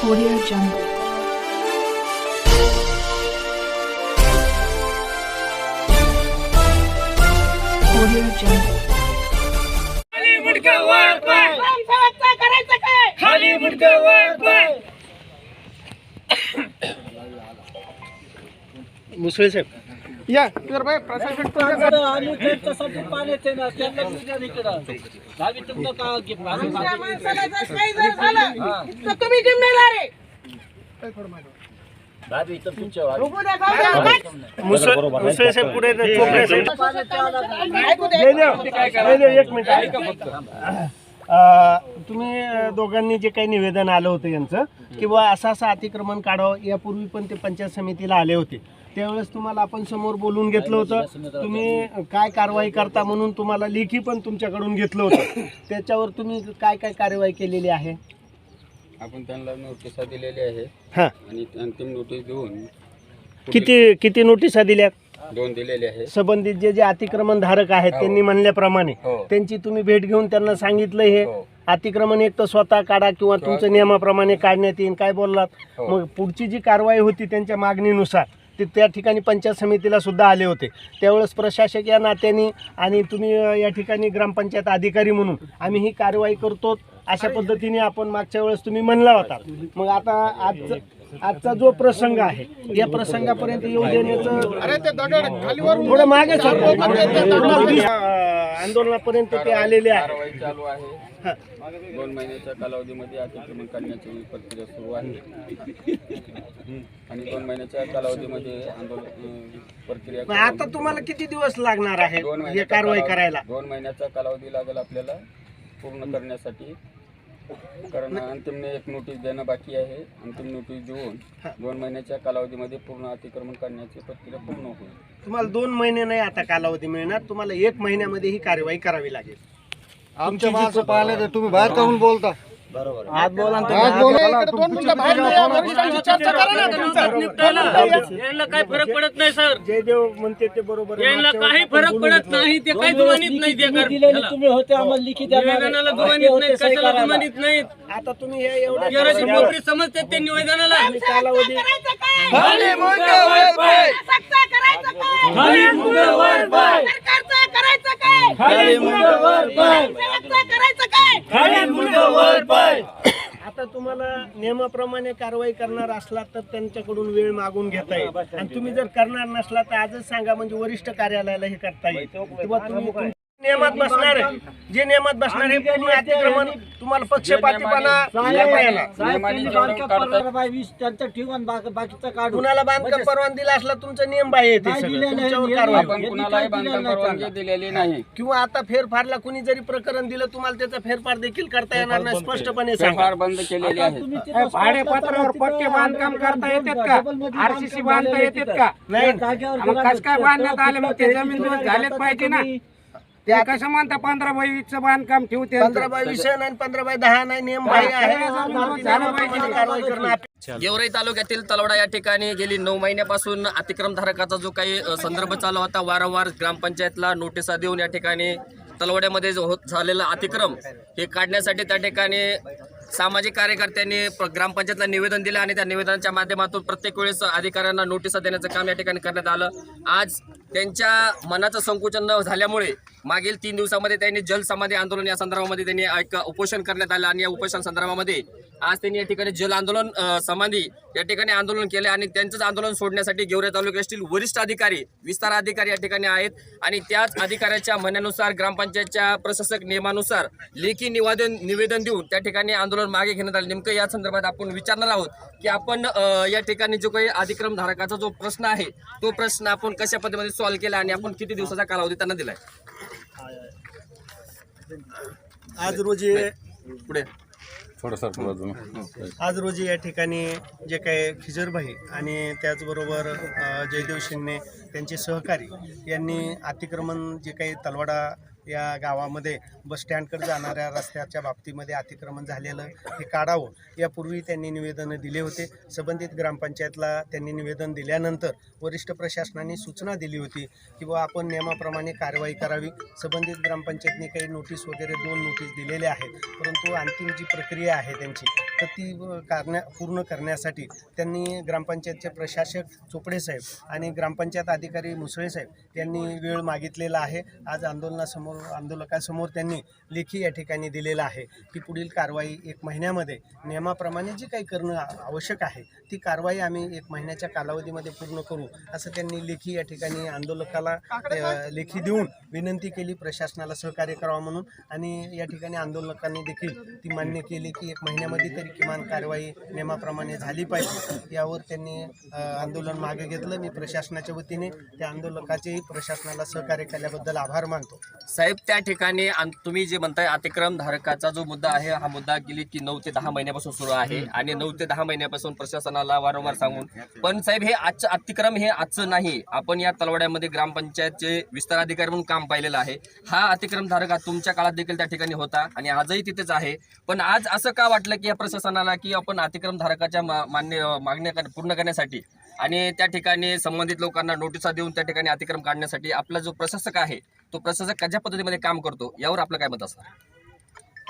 Audio Jungle. Audio Jungle. खाली मुडकं वर पाय करायचं काय खाली मुडकं वर पाय मुसळे साहेब या तर बाय प्रशासन आमच्या माणसाला जर काही जर झालं तर तुम्ही जिम्मेदार आहे बघू द्या, जाऊ द्या, उगाच. मुसळे साहेब पुढे चोपडे साहेब ऐकू दे. दे द्या. दे द्या, एक मिनिट ऐका फक्त. अं, तुम्ही दोघांनी जे काही निवेदन आलं होतं यांचं किंवा असं असं अतिक्रमण काढावं यापूर्वी पण ते पंचायत समितीला आले होते. त्यावेळेस तुम्हाला आपण समोर बोलून घेतलं होतं. तुम्ही काय कारवाई करता म्हणून तुम्हाला लेखी पण तुमच्याकडून घेतलं होतं. त्याच्यावर तुम्ही काय काय कार्यवाही केलेली आहे? आपण त्यांना नोटिसा दिलेली आहे. हां. आणि अंतिम नोटीस देऊन किती किती नोटिसा दिल्या दोन दिलेले आहे संबंधित जे जे अतिक्रमण धारक आहेत हो. त्यांनी म्हणल्याप्रमाणे हो. त्यांची तुम्ही भेट घेऊन त्यांना सांगितलं हे हो. अतिक्रमण एक तर स्वतः काढा किंवा तुमच्या नियमाप्रमाणे काढण्यात येईल काय बोललात हो. मग पुढची जी कारवाई होती त्यांच्या मागणीनुसार ते त्या ठिकाणी पंचायत समितीला सुद्धा आले होते त्यावेळेस प्रशासक या नात्याने आणि तुम्ही अ, या ठिकाणी ग्रामपंचायत अधिकारी म्हणून आम्ही ही कारवाई करतो अशा पद्धतीने आपण मागच्या वेळेस तुम्ही म्हणला होता मग आता आज आजचा जो प्रसंग आहे या प्रसंगापर्यंत येऊ देण्याचं थोडं मागे. आंदोलनापर्यंत ते आलेले आहे. कारवाई चालू आहे. दोन महिन्याच्या कालावधीमध्ये अतिक्रमण करण्याची प्रक्रिया सुरू आहे. आणि दोन महिन्याच्या कालावधीमध्ये आंदोलन प्रक्रिया आता तुम्हाला किती दिवस लागणार आहे दोन हे महिन्याचा कारवाई कालावधी- करायला? दोन महिन्याचा कालावधी लागेल आपल्याला पूर्ण करण्यासाठी. कारण अंतिम एक नोटीस देणं बाकी आहे अंतिम नोटीस देऊन दोन महिन्याच्या कालावधीमध्ये पूर्ण अतिक्रमण करण्याची प्रक्रिया पूर्ण होईल. तुम्हाला दोन महिने नाही आता कालावधी मिळणार तुम्हाला एक महिन्यामध्ये ही कारवाई करावी लागेल. आमच्या माणसं पाहिले तर तुम्ही बाहेर काहून बोलता? आज बोला यांना काय फरक पडत नाही सर. जयदेव म्हणते ते बरोबर आहे. यांना काही फरक पडत. नाही ते काही जुमानीत नाही ते कर- तुम्ही होते आम्हाला लिखित देणार. निवेदनाला जुमानीत नाहीत कशाला जुमानीत नाहीत आता तुम्ही हे एवढं जराशी पोकरी समजते ते निवेदनाला. आणि कालावधी करायचं काय? करायचं काय? आता तुम्हाला नियमाप्रमाणे कारवाई करणार असला तर त्यांच्याकडून वेळ मागून घेता येईल. आणि तुम्ही जर करणार नसला तर आजच सांगा म्हणजे वरिष्ठ कार्यालयाला हे करता येईल. किंवा तुम्ही तुम- नियमात बसणार आहे. जे नियमात बसणार आहे पूर्ण अतिक्रमण तुम्हाला पक्षपातीपणा परवाना त्यांचं ठेवून बाकीचं काढून. कुणाला बांधकाम परवानगी दिला असला तुमचा नियम बाह्य येते. दिलेलं नाही किंवा आता फेरफारला कुणी जरी प्रकरण दिलं तुम्हाला त्याचा फेरफार देखील करता येणार नाही स्पष्टपणे सांगा. बंद केलेली आहे भाडेपत्रावर पक्के बांधकाम करता येतात का? आरसीसी बांधता येतात का? नाही. काय बांधण्यात आले? मग ते जमीन झालेच पाहिजे ना. त्या कसं म्हणता पंधरा बाईचं बांधकाम ठेवते? पंधरा बाय वीस नाही पंधरा बाय दहा नाही नियम बाह्य आहे. गेवराई तालुक्यातील तलवडा या ठिकाणी गेली नऊ महिन्यापासून अतिक्रम धारकाचा जो काही संदर्भ चालू होता वारंवार ग्रामपंचायतला नोटिसा देऊन या ठिकाणी तलवड्यामध्ये जो होत झालेला अतिक्रम हे काढण्यासाठी त्या ठिकाणी सामाजिक कार्यकर्त्यांनी ग्रामपंचायतला निवेदन दिलं आणि त्या निवेदनाच्या माध्यमातून प्रत्येक वेळेस अधिकाऱ्यांना नोटिसा देण्याचं काम या ठिकाणी करण्यात आलं. आज त्यांच्या मनाचं संकुचन न झाल्यामुळे मागील तीन दिवसामध्ये त्यांनी जलसमाधी आंदोलन या संदर्भामध्ये त्यांनी एक उपोषण करण्यात आलं आणि या उपोषण संदर्भामध्ये आज त्यांनी या ठिकाणी जल आंदोलन समाधी या ठिकाणी आंदोलन केले आणि त्यांचंच आंदोलन सोडण्यासाठी गेवरे तालुक्यातील वरिष्ठ अधिकारी विस्तार अधिकारी या ठिकाणी आहेत आणि त्याच अधिकाऱ्याच्या म्हणण्यानुसार ग्रामपंचायतच्या प्रशासक नियमानुसार लेखी निवेदन निवेदन देऊन त्या ठिकाणी आंदोलन मागे घेण्यात आले. नेमकं या संदर्भात आपण विचारणार आहोत की आपण या ठिकाणी जो काही अधिक्रमधारकाचा जो प्रश्न आहे तो प्रश्न आपण कशा पद्धतीमध्ये सॉल्व्ह केला आणि आपण किती दिवसाचा कालावधी त्यांना दिलाय? आज रोजी पुढे. आज रोजी या ठिकाणी जे काही खिजरभाई आणि त्याचबरोबर जयदेव शिंगणे त्यांचे सहकारी यांनी अतिक्रमण जे काही तलवाडा या गावामध्ये बसस्टँडकडे जाणाऱ्या रस्त्याच्या बाबतीमध्ये अतिक्रमण झालेलं हे काढावं. यापूर्वी त्यांनी निवेदनं दिले होते. संबंधित ग्रामपंचायतला त्यांनी निवेदन दिल्यानंतर वरिष्ठ प्रशासनाने सूचना दिली होती की बुवा आपण नियमाप्रमाणे कारवाई करावी. संबंधित ग्रामपंचायतने काही नोटीस वगैरे दोन नोटीस दिलेल्या आहेत. परंतु अंतिम जी प्रक्रिया आहे त्यांची तर ती करण्या पूर्ण करण्यासाठी त्यांनी ग्रामपंचायतचे प्रशासक चोपडे साहेब आणि ग्रामपंचायत अधिकारी मुसळे साहेब यांनी वेळ मागितलेला आहे. आज आंदोलनासमोर आंदोलकासमोर त्यांनी लेखी या ठिकाणी दिलेला आहे. की पुढील कारवाई एक महिन्यामध्ये नियमाप्रमाणे जी काही करणं आवश्यक आहे ती कारवाई आम्ही एक महिन्याच्या कालावधीमध्ये पूर्ण करू असं त्यांनी लेखी या ठिकाणी आंदोलकाला लेखी देऊन विनंती केली प्रशासनाला सहकार्य करावं म्हणून. आणि या ठिकाणी आंदोलकांनी देखील ती मान्य केली की एक महिन्यामध्ये तरी किमान कारवाई नियमाप्रमाणे झाली पाहिजे. यावर त्यांनी आंदोलन मागे घेतलं. मी प्रशासनाच्या वतीने त्या आंदोलकाचेही प्रशासनाला सहकार्य केल्याबद्दल आभार मानतो. साहेब त्या ठिकाणी तुम्ही जे म्हणताय अतिक्रम धारकाचा जो मुद्दा आहे हा मुद्दा गेली की नऊ ते दहा महिन्यापासून सुरू आहे आणि नऊ ते दहा महिन्यापासून प्रशासनाला वारंवार सांगून. पण साहेब हे आजचं अतिक्रम हे आजचं नाही. आपण या तलवाड्यामध्ये ग्रामपंचायतचे विस्तार अधिकारी म्हणून काम पाहिलेलं आहे. हा अतिक्रम धारक हा तुमच्या काळात देखील त्या ठिकाणी होता आणि आजही तिथेच आहे. पण आज असं का वाटलं की या प्रशासनाला की आपण अतिक्रम धारकाच्या मा- मान्य मागण्या कर- पूर्ण करण्यासाठी आणि त्या ठिकाणी संबंधित लोकांना नोटिसा देऊन त्या ठिकाणी अतिक्रम काढण्यासाठी आपला जो प्रशासक आहे तो प्रशासक कशा पद्धतीमध्ये काम करतो यावर आपलं काय मत असणार?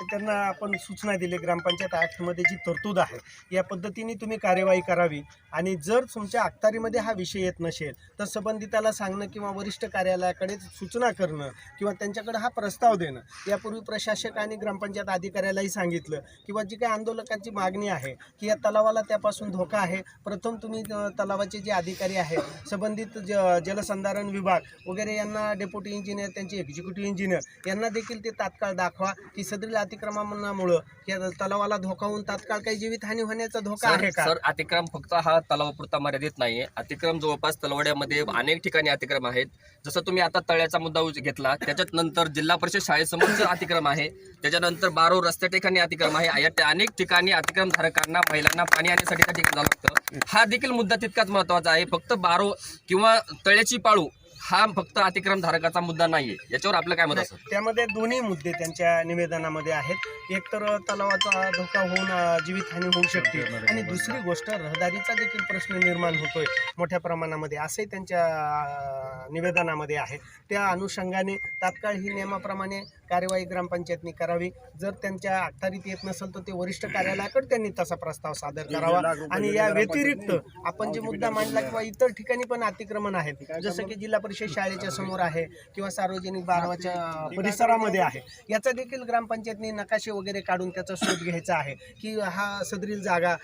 त्यांना आपण सूचना दिली ग्रामपंचायत ॲक्टमध्ये जी तरतूद आहे या पद्धतीने तुम्ही कार्यवाही करावी. आणि जर तुमच्या अखतारीमध्ये हा विषय येत नसेल तर संबंधिताला सांगणं किंवा वरिष्ठ कार्यालयाकडे सूचना करणं किंवा त्यांच्याकडे हा प्रस्ताव देणं यापूर्वी प्रशासक आणि ग्रामपंचायत अधिकाऱ्यालाही सांगितलं. किंवा जी काही आंदोलकांची मागणी आहे की या तलावाला त्यापासून धोका आहे प्रथम तुम्ही तलावाचे जे अधिकारी आहेत संबंधित ज जलसंधारण विभाग वगैरे यांना डेप्युटी इंजिनियर त्यांचे एक्झिक्युटिव्ह इंजिनियर यांना देखील ते तात्काळ दाखवा की सदरील अतिक्रमणामुळं या तलावाला धोका होऊन तात्काळ काही जीवितहानी होण्याचा धोका आहे का? सर अतिक्रम फक्त हा तलावापुरता मर्यादित नाहीये. अतिक्रम जवळपास तलवाड्यामध्ये अनेक ठिकाणी अतिक्रम आहेत. जसं तुम्ही आता तळ्याचा मुद्दा घेतला त्याच्यात नंतर जिल्हा परिषद शाळेसमोरचं अतिक्रम आहे. त्याच्यानंतर बारो रस्त्या ठिकाणी अतिक्रम आहे. या अनेक ठिकाणी अतिक्रम धारकांना महिलांना पाणी आणण्यासाठी त्या ठिकाणी जावं लागतं. हा देखील मुद्दा तितकाच महत्त्वाचा आहे. फक्त बारो किंवा तळ्याची पाळू हा फक्त अतिक्रम धारकाचा मुद्दा नाहीये. याच्यावर आपलं काय मत असेल त्यामध्ये दोन्ही मुद्दे त्यांच्या निवेदनामध्ये आहेत. एक तर तलावाचा धोका होऊन जीवितहानी होऊ शकते. आणि दुसरी गोष्ट रहदारीचा देखील प्रश्न निर्माण होतोय मोठ्या प्रमाणामध्ये. असंही त्यांच्या निवेदनामध्ये आहे. त्या अनुषंगाने तात्काळ ही नियमाप्रमाणे कार्यवाही ग्रामपंचायतनी करावी. जर त्यांच्या अखत्यारीत येत नसेल तर ते वरिष्ठ कार्यालयाकडे त्यांनी तसा प्रस्ताव सादर करावा. आणि या व्यतिरिक्त आपण जे मुद्दा मांडला किंवा इतर ठिकाणी पण अतिक्रमण आहेत जसं की जिल्हा परिषद शाळेच्या समोर आहे किंवा सार्वजनिक बारवाच्या परिसरामध्ये आहे. याचा देखील ग्रामपंचायतनी नकाशे वगैरे काढून त्याचा शोध घ्यायचा आहे की हा सदरील जागा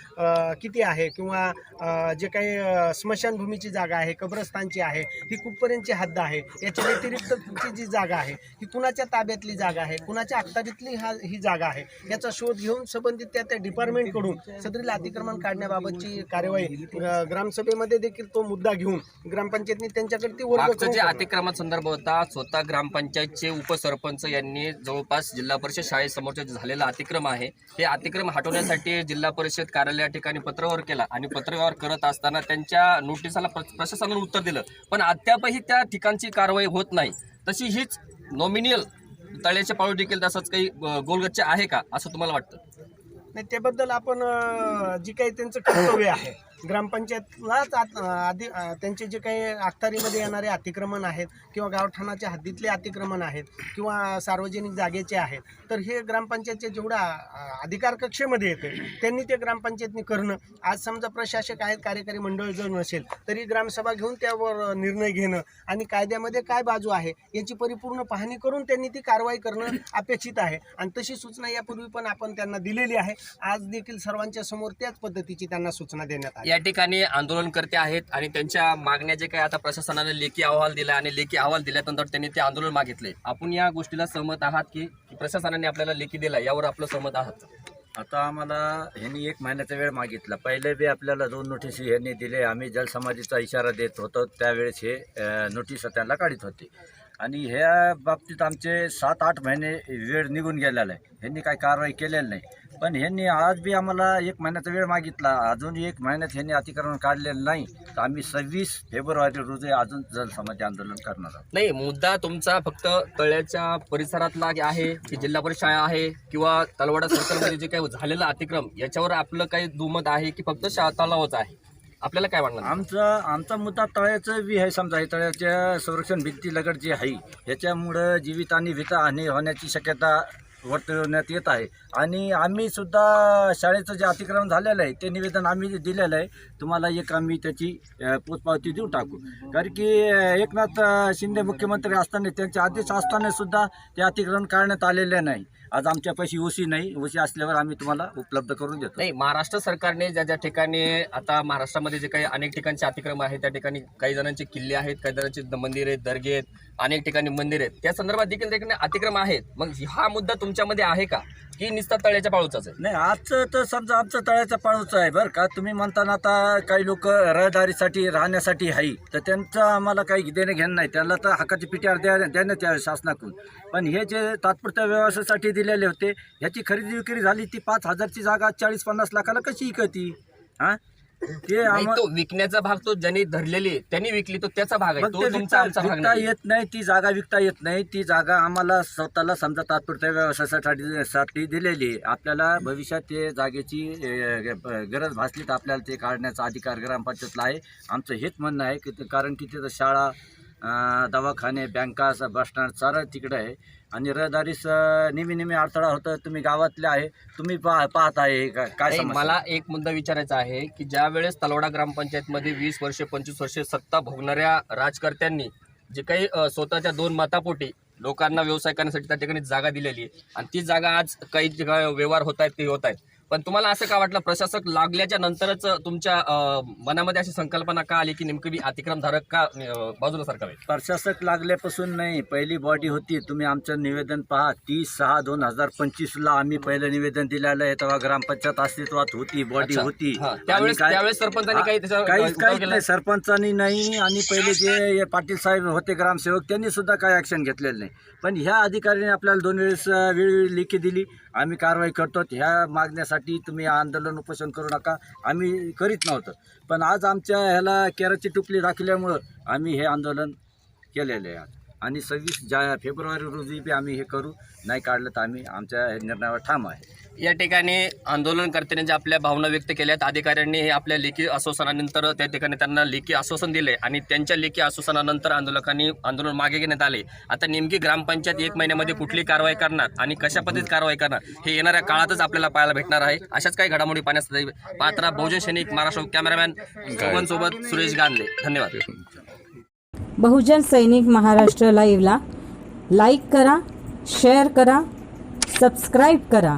किती आहे किंवा जे काही स्मशानभूमीची जागा आहे कब्रस्तानची आहे ही कुठपर्यंतची हद्द आहे? याच्या व्यतिरिक्त जी जागा आहे ही कुणाच्या ताब्यातली जागा आहे? कुणाच्या अखत्यारीतली हा ही जागा आहे? याचा शोध घेऊन संबंधित त्या त्या डिपार्टमेंटकडून सदरील अतिक्रमण काढण्याबाबतची कार्यवाही ग्रामसभेमध्ये देखील तो मुद्दा घेऊन ग्रामपंचायतनी त्यांच्याकडे ती वर्ग मागचं जे करावं. अतिक्रमण संदर्भ होता स्वतः ग्रामपंचायतचे उपसरपंच यांनी जवळपास जिल्हा परिषद शाळेसमोरचे झालेलं अतिक्रम आहे हे अतिक्रम हटवण्यासाठी जिल्हा परिषद कार्यालया ठिकाणी पत्रव्यवहार केला आणि पत्रव्यवहार करत असताना त्यांच्या नोटिसाला प्र- प्रशासनाने उत्तर दिलं. पण अद्यापही त्या ठिकाणची कारवाई होत नाही. तशी हीच नॉमिनियल तळ्याचे पाळू देखील तसंच काही गोलगच्चे आहे का असं तुम्हाला वाटतं? नाही त्याबद्दल आपण जी काही त्यांचं कर्तव्य आहे ग्रामपंचायतलाच आत- आधी त्यांचे जे काही अखतारीमध्ये येणारे अतिक्रमण आहेत किंवा गावठाणाच्या हद्दीतले अतिक्रमण आहेत किंवा सार्वजनिक जागेचे आहेत तर हे ग्रामपंचायतचे जेवढा अधिकार कक्षेमध्ये येते त्यांनी ते ग्रामपंचायतनी करणं. आज समजा प्रशासक आहेत कार्यकारी मंडळ जर नसेल तरी ग्रामसभा घेऊन त्यावर निर्णय घेणं आणि कायद्यामध्ये काय बाजू आहे याची परिपूर्ण पाहणी करून त्यांनी ती कारवाई करणं अपेक्षित आहे. आणि तशी सूचना यापूर्वी पण आपण त्यांना दिलेली आहे. आज देखील सर्वांच्या समोर त्याच पद्धतीची त्यांना सूचना देण्यात आली. या ठिकाणी आंदोलनकर्ते आहेत आणि त्यांच्या मागण्या जे काही आता प्रशासनाने लेखी अहवाल दिला आणि लेखी अहवाल दिल्यानंतर त्यांनी ते आंदोलन मागितले. आपण या गोष्टीला सहमत आहात की प्रशासनाने आपल्याला लेखी दिला यावर आपलं सहमत आहात? आता आम्हाला ह्यांनी एक महिन्याचा वेळ मागितला. पहिले बी आपल्याला दोन नोटीस ह्यांनी दिले. आम्ही जलसमाधीचा इशारा देत होतो. त्यावेळेस हे नोटीस त्यांना काढीत होते. आणि ह्या बाबतीत आमचे सात आठ महिने वेळ निघून गेलेला आहे. ह्यांनी काही कारवाई केलेली नाही. पण ह्यांनी आज बी आम्हाला एक महिन्याचा वेळ मागितला. अजून एक महिन्यात ह्यांनी अतिक्रमण काढलेलं नाही. तर आम्ही सव्वीस फेब्रुवारी रोजी अजून जनसमाधी आंदोलन करणार आहोत. नाही मुद्दा तुमचा फक्त तळ्याच्या परिसरातला आहे की जिल्हा परिषद शाळा आहे किंवा तलवाडा सर्कलमध्ये जे काही झालेलं अतिक्रम याच्यावर आपलं काही दुमत आहे की फक्त शाळा तलावच आहे? आपल्याला काय वाटणार? आमचा आमचा मुद्दा तळ्याचं बी आहे समजा हे तळ्याच्या संरक्षण भिंती लगड जे आहे ह्याच्यामुळं जीवित आणि वितहानी होण्याची शक्यता वर्तवण्यात येत आहे. आणि आम्ही सुद्धा शाळेचं जे अतिक्रमण झालेलं आहे ते निवेदन आम्ही दिलेलं आहे. तुम्हाला एक आम्ही त्याची पोचपावती देऊ टाकू. कारण की एकनाथ शिंदे मुख्यमंत्री असताना त्यांचे आदेश असताना सुद्धा ते अतिक्रमण काढण्यात आलेले नाही. आज आमच्या पैशी ओसी नाही ओसी असल्यावर आम्ही तुम्हाला उपलब्ध करून देतो. नाही महाराष्ट्र सरकारने ज्या ज्या ठिकाणी आता महाराष्ट्रामध्ये जे काही अनेक ठिकाणचे अतिक्रम आहेत त्या ठिकाणी काही जणांचे किल्ले आहेत काही जणांचे मंदिर आहेत दर्गे आहेत अनेक ठिकाणी मंदिर आहेत. त्या संदर्भात देखील देखील अतिक्रम आहेत. मग हा मुद्दा तुमच्यामध्ये आहे का? की निस्ता तळ्याच्या पाळूचाच आहे? नाही आजचं तर समजा आमचं तळ्याचा पाळूचं आहे बरं का. तुम्ही म्हणताना आता काही लोक रहदारीसाठी राहण्यासाठी आहे तर त्यांचं आम्हाला काही देणं घेणं नाही. त्याला तर हक्काची पिट्यावर द्या देण्यात शासनाकडून. पण हे जे तात्पुरत्या व्यवसायासाठी दिलेले होते ह्याची खरेदी विक्री झाली ती पाच हजारची जागा चाळीस पन्नास लाखाला कशी विकती? हां? ते नाही, आम्हा तो विकण्याचा भाग तो ज्यांनी धरलेली त्यांनी विकली तो त्याचा भाग आहे मग तो ते तुमचा विकता आमचा भाग विकता नाही. येत नाही ती जागा विकता येत नाही ती जागा आम्हाला स्वतःला समजा तात्पुरत्या व्यवसायासाठी साठी दिलेली आहे. आपल्याला भविष्यात ते जागेची अ, गरज भासली तर आपल्याला ते काढण्याचा अधिकार ग्रामपंचायतला आहे. आमचं हेच म्हणणं आहे की ते- कारण की तिथं शाळा दवाखाने बँका असं बस स्टँड सारं तिकडं आहे. आणि रहदारीस नेहमी नेहमी अडथळा होतं. तुम्ही गावातले आहे. तुम्ही पा पाहत आहे का- काय नाही, समस्या? मला एक मुद्दा विचारायचा आहे की ज्या वेळेस तलवाडा ग्रामपंचायतमध्ये वीस वर्षे पंचवीस वर्षे सत्ता भोगणाऱ्या राजकर्त्यांनी जे काही अ, स्वतःच्या दोन मतापोटी लोकांना व्यवसाय करण्यासाठी त्या ठिकाणी जागा दिलेली आहे. आणि ती जागा आज काही व्यवहार होत आहेत ते होत आहेत. पण तुम्हाला असं का वाटलं? प्रशासक लागल्याच्या नंतरच तुमच्या मनामध्ये अशी संकल्पना का आली की नेमकं बी अतिक्रमधारक का बाजूला सरकावे प्रशासक लागल्यापासून नाही. पहिली बॉडी होती. तुम्ही आमचं निवेदन पहा. तीस सहा दोन हजार पंचवीसला आम्ही पहिलं निवेदन दिलेलं आहे. तेव्हा ग्रामपंचायत अस्तित्वात होती. बॉडी. होती. त्यावेळेस सरपंचांनी काही काहीच काहीच केला? नाही. सरपंचांनी नाही. आणि पहिले जे पाटील साहेब होते ग्रामसेवक त्यांनी सुद्धा काही ॲक्शन घेतलेलं नाही. पण ह्या अधिकाऱ्याने आपल्याला दोन वेळेस वेळोवेळी लेखी दिली. आम्ही कारवाई करतो. ह्या मागण्यासाठी तुम्ही आंदोलन उपोषण करू नका. आम्ही करीत नव्हतं. पण आज आमच्या ह्याला केराची टुपली दाखवल्यामुळं आम्ही हे आंदोलन केलेलं आहे आणि सव्वीस जा फेब्रुवारी रोजी बी आम्ही हे करू. नाही काढलं तर आम्ही आमच्या निर्णयावर ठाम आहे. या ठिकाणी आंदोलनकर्त्यांनी ज्या आपल्या भावना व्यक्त केल्यात अधिकाऱ्यांनी हे आपल्या लेखी आश्वासनानंतर त्या ठिकाणी त्यांना लेखी आश्वासन दिले आणि त्यांच्या लेखी आश्वासनानंतर आंदोलकांनी आंदोलन मागे घेण्यात आले. आता नेमकी ग्रामपंचायत एक महिन्यामध्ये कुठली कारवाई करणार आणि कशा पद्धतीत कारवाई करणार हे येणाऱ्या काळातच आपल्याला पाहायला भेटणार आहे. अशाच काही घडामोडी पाहण्यासाठी पात्रा बहुजन सैनिक महाराष्ट्र कॅमेरामॅन सोबत सुरेश गांधे. धन्यवाद. बहुजन सैनिक महाराष्ट्र लाईव्हला लाईक करा शेअर करा सबस्क्राईब करा.